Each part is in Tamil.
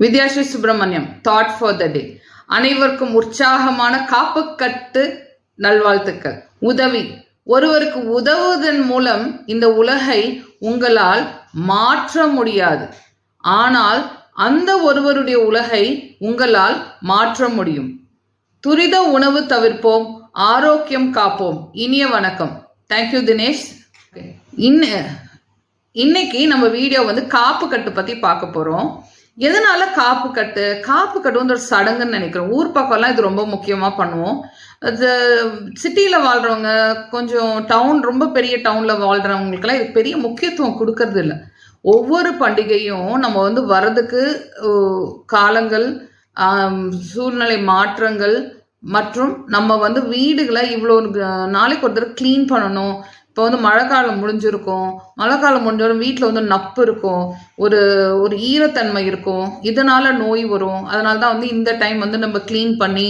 Vidyashree Subramaniam thought for the day அனைவருக்கும் உற்சாகமான காப்புக்கட்டு நல்வாழ்த்துக்கள். உதவி. ஒருவருக்கு உதவுவதன் மூலம் இந்த உலகை உங்களால் மாற்ற முடியாது. ஆனால் அந்த ஒருவருடைய உலகை உங்களால் மாற்ற முடியும். துரித உணவு தவிர்ப்போம் ஆரோக்கியம் காப்போம். இனிய வணக்கம். தேங்க்யூ தினேஷ் இன்ன இன்னைக்கு நம்ம வீடியோ வந்து காப்பு கட்டு பத்தி பார்க்க போறோம். எதனால காப்பு கட்டு? காப்பு கட்டு வந்து ஒரு சடங்குன்னு நினைக்கிறோம். ஊர் பக்கம்லாம் இது ரொம்ப முக்கியமா பண்ணுவோம். அது சிட்டியில் வாழ்றவங்க கொஞ்சம் டவுன் ரொம்ப பெரிய டவுனில் வாழ்றவங்களுக்கெல்லாம் இது பெரிய முக்கியத்துவம் கொடுக்கறது இல்லை. ஒவ்வொரு பண்டிகையும் நம்ம வந்து வர்றதுக்கு காலங்கள் சூழ்நிலை மாற்றங்கள் மற்றும் நம்ம வந்து வீடுகளை இவ்வளோ நாளைக்கு ஒரு தடவை க்ளீன் பண்ணணும். இப்போ வந்து மழை காலம் முடிஞ்சிருக்கும். மழை காலம் முடிஞ்சோட வீட்டில் வந்து நப்பு இருக்கும். ஒரு ஒரு ஈரத்தன்மை இருக்கும். இதனால நோய் வரும். அதனால தான் வந்து இந்த டைம் வந்து நம்ம க்ளீன் பண்ணி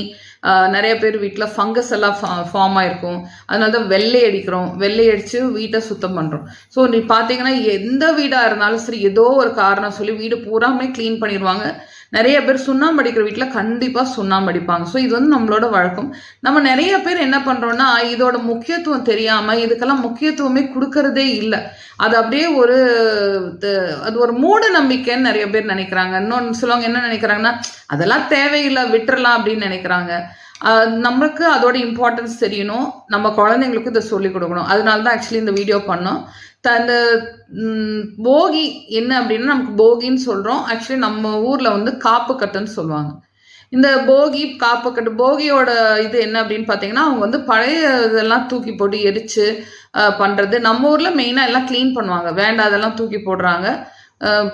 நிறைய பேர் வீட்டில் ஃபங்கஸ் எல்லாம் ஃபார்ம் ஆயிருக்கும். அதனால தான் வெள்ளை அடிக்கிறோம். வெள்ளை அடித்து வீட்டை சுத்தம் பண்ணுறோம் ஸோ நீ பார்த்தீங்கன்னா எந்த வீடாக இருந்தாலும் சரி ஏதோ ஒரு காரணம் சொல்லி வீடு பூராமே க்ளீன் பண்ணிடுவாங்க நிறைய பேர் சுண்ணாம்பு அடிக்கிற வீட்டில் கண்டிப்பாக சுண்ணாம்பு அடிப்பாங்க. ஸோ இது வந்து நம்மளோட வழக்கம். நம்ம நிறைய பேர் என்ன பண்ணுறோன்னா இதோட முக்கியத்துவம் தெரியாமல் இதுக்கெல்லாம் முக்கியத்துவமே கொடுக்கறதே இல்லை. அது அப்படியே ஒரு அது ஒரு மூட நம்பிக்கைன்னு நிறைய பேர் நினைக்கிறாங்க. இன்னொன்று சிலவங்க என்ன நினைக்கிறாங்கன்னா அதெல்லாம் தேவையில்லை விட்டுறலாம் அப்படின்னு நினைக்கிறாங்க. நம்மளுக்கு நமக்கு அதோட இம்பார்ட்டன்ஸ் தெரியணும். நம்ம குழந்தைங்களுக்கு இதை சொல்லிக் கொடுக்கணும். அதனால தான் ஆக்சுவலி இந்த வீடியோ பண்ணோம். த- போகி என்ன அப்படின்னா நமக்கு போகின்னு சொல்கிறோம் ஆக்சுவலி நம்ம ஊரில் வந்து காப்பு கட்டுன்னு சொல்லுவாங்க. இந்த போகி காப்பு கட்டு போகியோட இது என்ன அப்படின்னு பார்த்தீங்கன்னா அவங்க வந்து பழைய இதெல்லாம் தூக்கி போட்டு எரிச்சு பண்ணுறது பண்றது. நம்ம ஊரில் மெயினாக எல்லாம் க்ளீன் பண்ணுவாங்க. வேண்டாதெல்லாம் தூக்கி போடுறாங்க.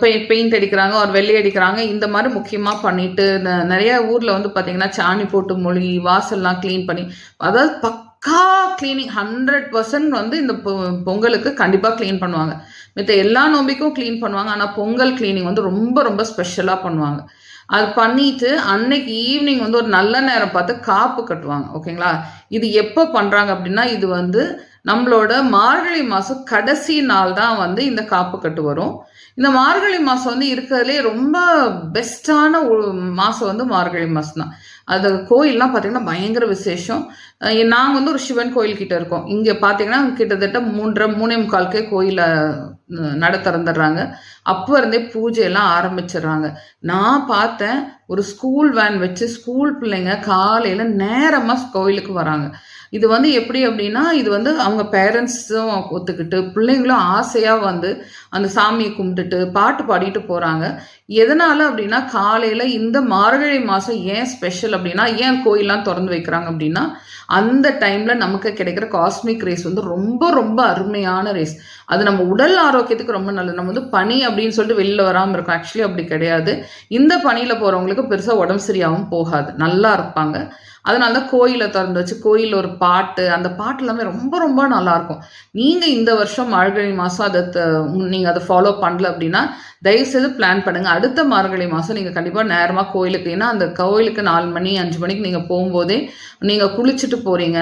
பெயிண்ட் பெயிண்ட் அடிக்கிறாங்க ஒரு வெள்ளை அடிக்கிறாங்க. இந்த மாதிரி முக்கியமாக பண்ணிட்டு ந- நிறைய ஊரில் வந்து பார்த்தீங்கன்னா சாணி போட்டு மொழி வாசல்லாம் க்ளீன் பண்ணி அதாவது பக்கா க்ளீனிங் ஹண்ட்ரட் பர்சன்ட் வந்து இந்த பொ- பொங்கலுக்கு கண்டிப்பாக க்ளீன் பண்ணுவாங்க. மித்த எல்லா நோம்பிக்கும் க்ளீன் பண்ணுவாங்க. ஆனால் பொங்கல் க்ளீனிங் வந்து ரொம்ப ரொம்ப ஸ்பெஷலாக பண்ணுவாங்க. அது பண்ணிட்டு அன்னைக்கு ஈவினிங் வந்து ஒரு நல்ல நேரம் பார்த்து காப்பு கட்டுவாங்க. ஓகேங்களா? இது எப்போ பண்ணுறாங்க அப்படின்னா இது வந்து நம்மளோட மார்கழி மாதம் கடைசி நாள் தான் வந்து இந்த காப்பு கட்டு வரும். இந்த மார்கழி மாதம் வந்து இருக்கிறதுலே ரொம்ப பெஸ்ட்டான மாதம் வந்து மார்கழி மாதம் தான் அது கோயில்லாம் பார்த்தீங்கன்னா பயங்கர விசேஷம். நாங்கள் வந்து ஒரு சிவன் கோயில் கிட்ட இருக்கோம். இங்கே பார்த்தீங்கன்னா கிட்டத்தட்ட மூன்றரை மூணே முக்கால்க்கே கோயிலை நட திறந்துடுறாங்க. அப்போ இருந்தே பூஜையெல்லாம் ஆரம்பிச்சிடுறாங்க. நான் பார்த்தேன் ஒரு ஸ்கூல் வேன் வச்சு ஸ்கூல் பிள்ளைங்க காலையில் நேரமாக கோயிலுக்கு வராங்க. இது வந்து எப்படி அப்படின்னா இது வந்து அவங்க பேரண்ட்ஸும் ஒத்துக்கிட்டு பிள்ளைங்களும் ஆசையாக வந்து அந்த சாமியை கும்பிட்டுட்டு பாட்டு பாடிட்டு போகிறாங்க எதனால் அப்படின்னா காலையில் இந்த மார்கழி மாதம் ஏன் ஸ்பெஷல் அப்படின்னா ஏன் கோயிலெலாம் திறந்து வைக்கிறாங்க அப்படின்னா அந்த டைமில் நமக்கு கிடைக்கிற காஸ்மிக் ரேஸ் வந்து ரொம்ப ரொம்ப அருமையான ரேஸ் அது நம்ம உடல் ஆரோக்கியத்துக்கு ரொம்ப நல்லது. நம்ம வந்து பனி அப்படின்னு சொல்லிட்டு வெளியில் வராமல் இருக்கும். ஆக்சுவலி அப்படி கிடையாது. இந்த பனியில் போகிறவங்களுக்கு பெருசாக உடம்பு சரியாகவும் போகாது. நல்லா இருப்பாங்க. அதனால தான் கோயிலை திறந்து வச்சு கோயிலில் ஒரு பாட்டு அந்த பாட்டு எல்லாமே ரொம்ப ரொம்ப நல்லா இருக்கும் நீங்கள் இந்த வருஷம் மார்கழி மாதம் அதை நீங்கள் அதை ஃபாலோ பண்ணல அப்படின்னா தயவுசெய்து பிளான் பண்ணுங்கள் அடுத்த மார்கழி மாதம் நீங்கள் கண்டிப்பாக நேரமாக கோயிலுக்கு ஏன்னா அந்த கோயிலுக்கு நாலு மணி அஞ்சு மணிக்கு நீங்கள் போகும்போதே நீங்கள் குளிச்சுட்டு போகிறீங்க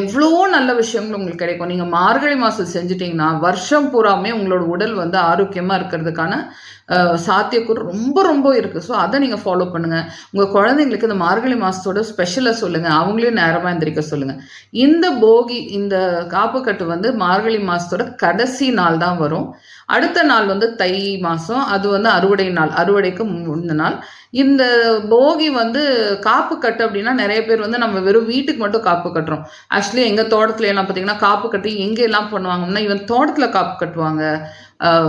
எவ்வளோ நல்ல விஷயங்கள் உங்களுக்கு கிடைக்கும். நீங்கள் மார்கழி மாதம் செஞ்சுட்டீங்கன்னா வருஷம் பூராமே உங்களோட உடல் வந்து ஆரோக்கியமாக இருக்கிறதுக்கான சாத்தியக்கூறு ரொம்ப ரொம்ப இருக்குது ஸோ அதை நீங்கள் ஃபாலோ பண்ணுங்கள் உங்கள் குழந்தைங்களுக்கு இந்த மார்கழி மாதத்தோட ஸ்பெஷலை சொல்லுங்கள் அவங்களையும் நேரமாக எந்திரிக்க சொல்லுங்கள் இந்த போகி இந்த காப்புக்கட்டு வந்து மார்கழி மாதத்தோட கடைசி நாள் தான் வரும். அடுத்த நாள் வந்து தை மாதம் அது வந்து அறுவடை நாள் அறுவடைக்கு முந்த நாள். இந்த போகி வந்து காப்பு கட்டு அப்படின்னா நிறைய பேர் வந்து நம்ம வெறும் வீட்டுக்கு மட்டும் காப்பு கட்டுறோம். ஆக்சுவலி எங்கள் தோட்டத்துல எல்லாம் பார்த்தீங்கன்னா காப்பு கட்டி எங்கே எல்லாம் பண்ணுவாங்கன்னா இவன் தோட்டத்தில் காப்பு கட்டுவாங்க.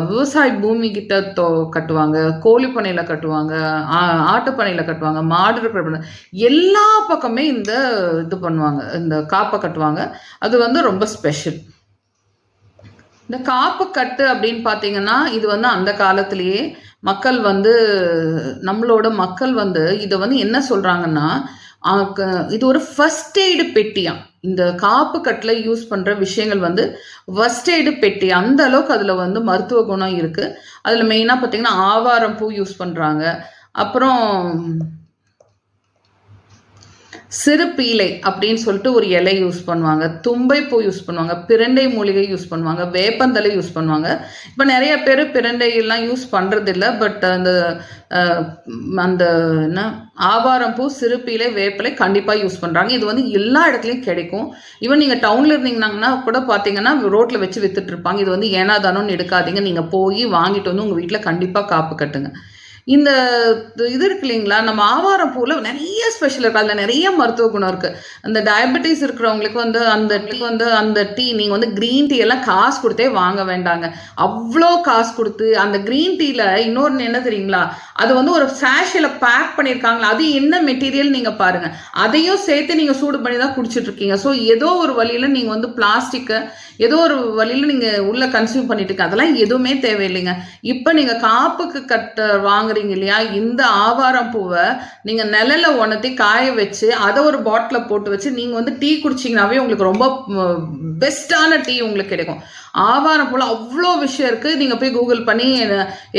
விவசாய பூமி கிட்ட தோ கட்டுவாங்க கோழி பண்ணையில் கட்டுவாங்க ஆட்டுப்பனையில் கட்டுவாங்க மாடு இருக்கிற பண்ணை எல்லா பக்கமே இந்த இது பண்ணுவாங்க இந்த காப்பை கட்டுவாங்க. அது வந்து ரொம்ப ஸ்பெஷல் இந்த காப்பு கட்டு அப்படின்னு பார்த்தீங்கன்னா இது வந்து அந்த காலத்திலேயே மக்கள் வந்து நம்மளோட மக்கள் வந்து இதை வந்து என்ன சொல்கிறாங்கன்னா இது ஒரு ஃபர்ஸ்ட் எய்டு பெட்டியா? இந்த காப்பு கட்டில் யூஸ் பண்ணுற விஷயங்கள் வந்து ஃபர்ஸ்ட் எய்டு பெட்டி. அந்த அளவுக்கு அதில் வந்து மருத்துவ குணம் இருக்குது அதில் மெயினாக பார்த்தீங்கன்னா ஆவாரம் பூ யூஸ் பண்ணுறாங்க அப்புறம் சிறுபீலை அப்படின்னு சொல்லிட்டு ஒரு இலை யூஸ் பண்ணுவாங்க. தும்பை பூ யூஸ் பண்ணுவாங்க. பிரண்டை மூலிகை யூஸ் பண்ணுவாங்க. வேப்பந்தலை யூஸ் பண்ணுவாங்க. இப்போ நிறைய பேர் பிரண்டையெல்லாம் யூஸ் பண்ணுறதில்ல பட் அந்த அந்த என்ன ஆவாரம் பூ சிறுபீலை வேப்பிலை கண்டிப்பாக யூஸ் பண்ணுறாங்க இது வந்து எல்லா இடத்துலையும் கிடைக்கும். ஈவன் நீங்கள் டவுனில் இருந்தீங்கன்னா கூட பார்த்தீங்கன்னா ரோட்டில் வச்சு வித்துட்டு இருப்பாங்க. இது வந்து ஏனாதானோன்னு எடுக்காதீங்க. நீங்கள் போய் வாங்கிட்டு வந்து உங்கள் வீட்டில் கண்டிப்பாக காப்பு கட்டுங்க. இந்த இது இருக்கு இல்லைங்களா? நம்ம ஆவாரம் பூவில் நிறைய ஸ்பெஷல் இருக்குது அதில் நிறைய மருத்துவ குணம் இருக்குது அந்த டயபெட்டிஸ் இருக்கிறவங்களுக்கு வந்து அந்த டீ வந்து அந்த டீ நீங்கள் வந்து க்ரீன் டீ எல்லாம் காசு கொடுத்தே வாங்க வேண்டாங்க. அவ்வளோ காசு கொடுத்து அந்த க்ரீன் டீயில் இன்னொன்று என்ன தெரியுங்களா? அது வந்து ஒரு சேஷில் பேக் பண்ணியிருக்காங்களா அது என்ன மெட்டீரியல் நீங்கள் பாருங்கள் அதையும் சேர்த்து நீங்கள் சூடு பண்ணி தான் குடிச்சிட்டு இருக்கீங்க. ஸோ ஏதோ ஒரு வழியில் நீங்கள் வந்து பிளாஸ்டிக்கை ஏதோ ஒரு வழியில் நீங்கள் உள்ளே கன்சியூம் பண்ணிட்டு இருக்கீங்க அதெல்லாம் எதுவுமே தேவையில்லைங்க. இப்போ நீங்கள் காப்புக்கு கட்ட வாங்குற வாங்குறீங்க இல்லையா? இந்த ஆவாரம் பூவை நீங்கள் நிழல்ல உணர்த்தி காய வச்சு அதை ஒரு பாட்டிலில் போட்டு வச்சு நீங்கள் வந்து டீ குடிச்சிங்கனாவே உங்களுக்கு ரொம்ப பெஸ்ட்டான டீ உங்களுக்கு கிடைக்கும். ஆவாரம் பூவில் அவ்வளோ விஷயம் இருக்குது நீங்கள் போய் கூகுள் பண்ணி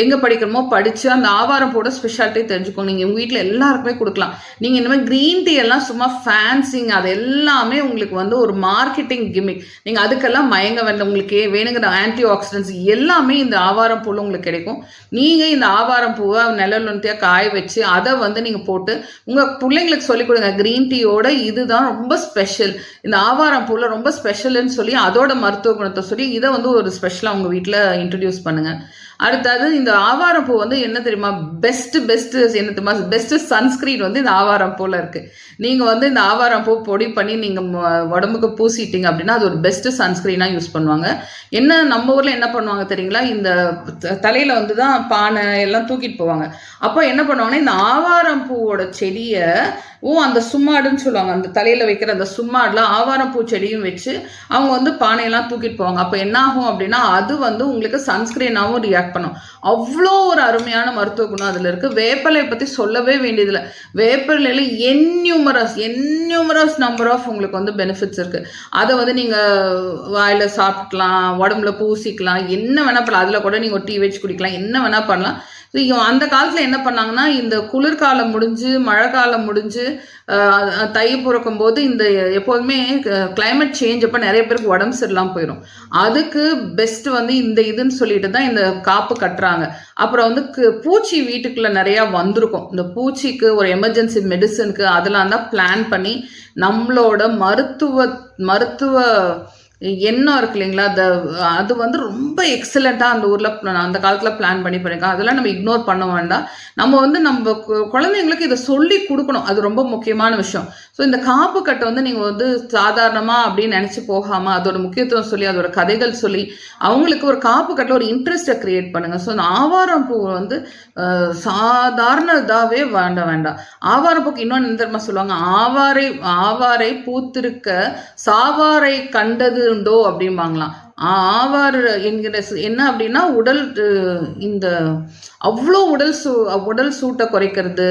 எங்கே படிக்கிறோமோ படித்து அந்த ஆவாரம் பூவோட ஸ்பெஷாலிட்டி தெரிஞ்சுக்கோங்க நீங்கள் உங்கள் வீட்டில் எல்லாருக்குமே கொடுக்கலாம். நீங்கள் இனிமேல் கிரீன் க்ரீன் டீ எல்லாம் சும்மா ஃபேன்சிங் அது எல்லாமே உங்களுக்கு வந்து ஒரு மார்க்கெட்டிங் கிமிக் நீங்கள் அதுக்கெல்லாம் மயங்க வேண்டாம். உங்களுக்கு வேணுங்கிற ஆன்டி ஆக்சிடென்ட்ஸ் எல்லாமே இந்த ஆவாரம் பூவில் உங்களுக்கு கிடைக்கும். நீங்கள் இந்த ஆவாரம் பூவை நிழலுத்தியாக காய வச்சு அதை வந்து நீங்கள் போட்டு உங்கள் பிள்ளைங்களுக்கு சொல்லிக் கொடுங்க. க்ரீன் டீயோட இதுதான் ரொம்ப ஸ்பெஷல் இந்த ஆவாரம் பூவில் ரொம்ப ஸ்பெஷல்னு சொல்லி அதோட மருத்துவ குணத்தை சொல்லி இதை வந்து ஒரு ஸ்பெஷலாக உங்கள் வீட்டில் இன்ட்ரடியூஸ் பண்ணுங்கள் அடுத்தது இந்த ஆவாரம் பூ வந்து என்ன தெரியுமா? பெஸ்ட் பெஸ்ட் என்ன தெரியுமா? பெஸ்ட் சன்ஸ்கிரீன் வந்து இந்த ஆவாரம் பூல இருக்கு. நீங்க வந்து இந்த ஆவாரம் பூ பொடி பண்ணி நீங்க ம- உடம்புக்கு பூசிட்டீங்க அப்படின்னா அது ஒரு பெஸ்ட் சன்ஸ்கிரீனா யூஸ் பண்ணுவாங்க. என்ன நம்ம ஊர்ல என்ன பண்ணுவாங்க தெரியுங்களா? இந்த த- தலையில வந்து தான் பானை எல்லாம் தூக்கிட்டு போவாங்க. அப்போ என்ன பண்ணுவாங்கன்னா இந்த ஆவாரம் பூவோட செடியை ஓ அந்த சும்மாடுன்னு சொல்லுவாங்க. அந்த தலையில வைக்கிற அந்த சும்மாடுல ஆவாரம் பூ செடியும் வச்சு அவங்க வந்து பானையெல்லாம் தூக்கிட்டு போவாங்க. அப்போ என்ன ஆகும் அப்படின்னா அது வந்து உங்களுக்கு சன்ஸ்கிரீனாகவும் ரியாக்ட் பண்ணும். அவ்வளோ ஒரு அருமையான மருத்துவ குணம் அதில் இருக்குது வேப்பலையை பற்றி சொல்லவே வேண்டியதில்லை. வேப்பலையில் என்யூமரஸ் என்யூமரஸ் நம்பர் ஆஃப் உங்களுக்கு வந்து பெனிஃபிட்ஸ் இருக்குது அதை வந்து நீங்கள் வாயில் சாப்பிட்லாம் உடம்புல பூசிக்கலாம் என்ன வேணால் பண்ணலாம். அதில் கூட நீங்கள் டீ வச்சு குடிக்கலாம் என்ன வேணால் பண்ணலாம். அந்த காலத்தில் என்ன பண்ணாங்கன்னா இந்த குளிர்காலம் முடிஞ்சு மழை காலம் முடிஞ்சு தை பிறக்கும் போது இந்த எப்போதுமே கிளைமேட் சேஞ்ச் அப்போ நிறைய பேருக்கு உடம்பு சரியில்லாமல் போயிடும் அதுக்கு பெஸ்ட் வந்து இந்த இதுன்னு சொல்லிட்டு தான் இந்த காப்பு கட்டுறாங்க. அப்புறம் வந்து பூச்சி வீட்டுக்குள்ள நிறையா வந்திருக்கும். இந்த பூச்சிக்கு ஒரு எமர்ஜென்சி மெடிசனுக்கு அதெல்லாம் தான் பிளான் பண்ணி நம்மளோட மருத்துவ மருத்துவ எண்ணம் இருக்கு இல்லைங்களா? அந்த அது வந்து ரொம்ப எக்ஸலண்ட்டாக அந்த ஊரில் அந்த காலத்தில் பிளான் பண்ணி பண்ணியிருக்கோம் அதெல்லாம் நம்ம இக்னோர் பண்ண வேண்டாம். நம்ம வந்து நம்ம கு- குழந்தைங்களுக்கு இதை சொல்லி கொடுக்கணும். அது ரொம்ப முக்கியமான விஷயம். ஸோ இந்த காப்பு கட்டை வந்து நீங்கள் வந்து சாதாரணமாக அப்படின்னு நினச்சி போகாமல் அதோட முக்கியத்துவம் சொல்லி அதோட கதைகள் சொல்லி அவங்களுக்கு ஒரு காப்பு கட்டில் ஒரு இன்ட்ரெஸ்ட்டை க்ரியேட் பண்ணுங்கள் ஸோ இந்த ஆவாரம் பூ வந்து சாதாரண இதாகவே வேண்டாம் வேண்டாம். ஆவாரம் பூக்கு இன்னொன்று தெரியுமா சொல்லுவாங்க? ஆவாரை ஆவாரை பூத்திருக்க சாவாரை கண்டது உண்டோ அப்படிம்பாங்களாம். ஆவார் என்கிற என்ன அப்படின்னா உடல் இந்த அவ்வளோ உடல் சூ உடல் சூட்டை குறைக்கிறது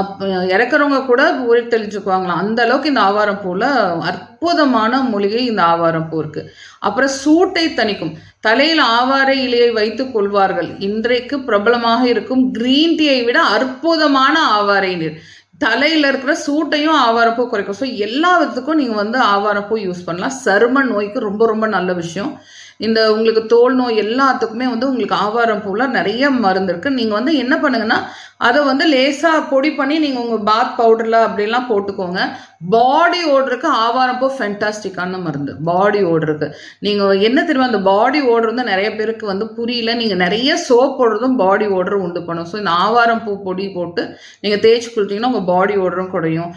அப் இறக்குறவங்க கூட உயிர் தெளிச்சுக்குவாங்களாம் அந்த அளவுக்கு இந்த ஆவாரம் பூவில் அற்புதமான மூலிகை இந்த ஆவாரம் பூ இருக்கு. அப்புறம் சூட்டை தணிக்கும். தலையில் ஆவாரை இலையை வைத்துக் கொள்வார்கள். இன்றைக்கு பிரபலமாக இருக்கும் கிரீன் டீயை விட அற்புதமான ஆவாரை நீர். தலையில் இருக்கிற சூட்டையும் ஆவாரப்பூ குறைக்கும். ஸோ எல்லா விதத்துக்கும் நீங்கள் வந்து ஆவாரப்பூ யூஸ் பண்ணலாம். சரும நோய்க்கு ரொம்ப ரொம்ப நல்ல விஷயம். இந்த உங்களுக்கு தோல் நோய் எல்லாத்துக்குமே வந்து உங்களுக்கு ஆவாரம் பூவில் நிறைய மருந்து இருக்குது நீங்கள் வந்து என்ன பண்ணுங்கன்னா அதை வந்து லேசாக பொடி பண்ணி நீங்கள் உங்கள் பாத் பவுடரில் அப்படிலாம் போட்டுக்கோங்க. பாடி ஓடுறதுக்கு ஆவாரப்போ ஃபென்டாஸ்டிக்கான மருந்து. பாடி ஓடுறதுக்கு நீங்கள் என்ன தெரியுமா அந்த பாடி ஓடுறது வந்து நிறைய பேருக்கு வந்து புரியல. நீங்கள் நிறைய சோப் போடுறதும் பாடி ஓடுற உண்டு பண்ணும். ஸோ இந்த ஆவாரம் பூ பொடி போட்டு நீங்கள் தேய்ச்சி குளிச்சிங்கன்னா உங்கள் பாடி ஓடுறதும் குறையும்.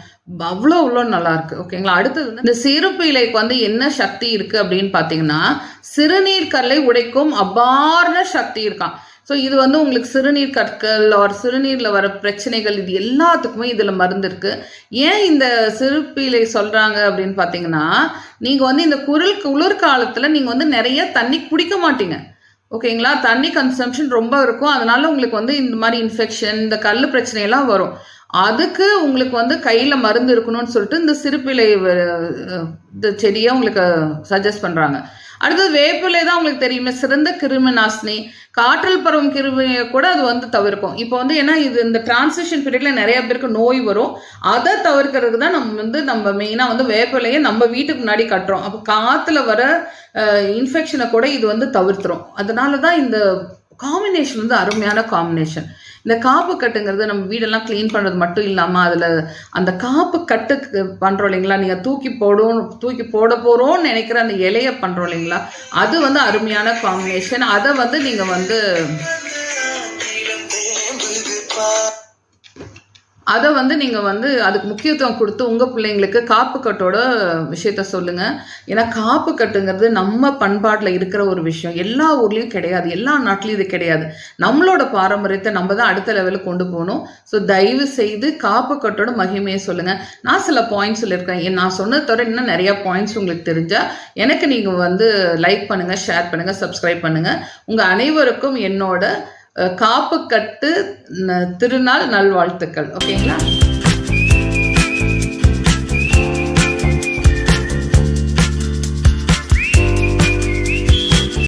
அவ்வளோ அவ்வளோ நல்லா இருக்கு. ஓகேங்களா அடுத்தது வந்து இந்த சிறுப்பு இலைக்கு வந்து என்ன சக்தி இருக்கு அப்படின்னு பார்த்தீங்கன்னா சிறுநீர் கல்லை உடைக்கும் அபார்ண சக்தி இருக்கான் ஸோ இது வந்து உங்களுக்கு சிறுநீர் கற்கள் ஒரு சிறுநீரில் வர பிரச்சனைகள் இது எல்லாத்துக்குமே இதில் மருந்து இருக்கு. ஏன் இந்த சிறுப்பிலை சொல்கிறாங்க அப்படின்னு பார்த்தீங்கன்னா நீங்கள் வந்து இந்த குளிர் குளிர்காலத்தில் நீங்கள் வந்து நிறைய தண்ணி குடிக்க மாட்டீங்க. ஓகேங்களா தண்ணி கன்சம்ஷன் ரொம்ப இருக்கும். அதனால உங்களுக்கு வந்து இந்த மாதிரி இன்ஃபெக்ஷன் இந்த கல் பிரச்சனையெல்லாம் வரும். அதுக்கு உங்களுக்கு வந்து கையில் மருந்து இருக்கணும்னு சொல்லிட்டு இந்த சிறுப்பிலை இந்த செடியை உங்களுக்கு சஜஸ்ட் பண்ணுறாங்க அடுத்தது வேப்பிலை தான் உங்களுக்கு தெரியுமே சிறந்த கிருமி நாசினி காற்றில் பருவம் கிருமியை கூட அது வந்து தவிர்க்கும். இப்போ வந்து ஏன்னா இது இந்த டிரான்சிஷன் பீரியட்ல நிறைய பேருக்கு நோய் வரும். அதை தவிர்க்கிறதுக்கு தான் நம்ம வந்து நம்ம மெயினாக வந்து வேப்பிலையை நம்ம வீட்டுக்கு முன்னாடி கட்டுறோம். அப்போ காற்றுல வர இன்ஃபெக்ஷனை கூட இது வந்து தவிர்த்துரும். அதனால தான் இந்த காம்பினேஷன் வந்து அருமையான காம்பினேஷன் இந்த காப்பு கட்டுங்கிறது நம்ம வீடெல்லாம் க்ளீன் பண்ணுறது மட்டும் இல்லாமல் அதில் அந்த காப்பு கட்டுக்கு பண்ணுறோம் இல்லைங்களா? நீங்கள் தூக்கி போடும் தூக்கி போட போகிறோம்னு நினைக்கிற அந்த இலையை பண்ணுறோம் இல்லைங்களா? அது வந்து அருமையான காம்பினேஷன் அதை வந்து நீங்கள் வந்து அதை வந்து நீங்கள் வந்து அதுக்கு முக்கியத்துவம் கொடுத்து உங்கள் பிள்ளைங்களுக்கு காப்பு கட்டோட விஷயத்த சொல்லுங்கள் ஏன்னா காப்பு கட்டுங்கிறது நம்ம பண்பாட்டில் இருக்கிற ஒரு விஷயம். எல்லா ஊர்லேயும் கிடையாது. எல்லா நாட்டிலையும் இது கிடையாது. நம்மளோட பாரம்பரியத்தை நம்ம தான் அடுத்த லெவலுக்கு கொண்டு போகணும். ஸோ தயவு செய்து காப்பு கட்டோட மகிமையை சொல்லுங்கள் நான் சில பாயிண்ட்ஸ் சொல்லியிருக்கேன். நான் சொன்னதை தவிர இன்னும் நிறையா பாயிண்ட்ஸ் உங்களுக்கு தெரிஞ்சால் எனக்கு நீங்கள் வந்து லைக் பண்ணுங்கள் ஷேர் பண்ணுங்கள் சப்ஸ்கிரைப் பண்ணுங்கள் உங்கள் அனைவருக்கும் என்னோட காப்பு கட்டு திருநாள் நல்வாழ்த்துக்கள். ஓகேங்களா?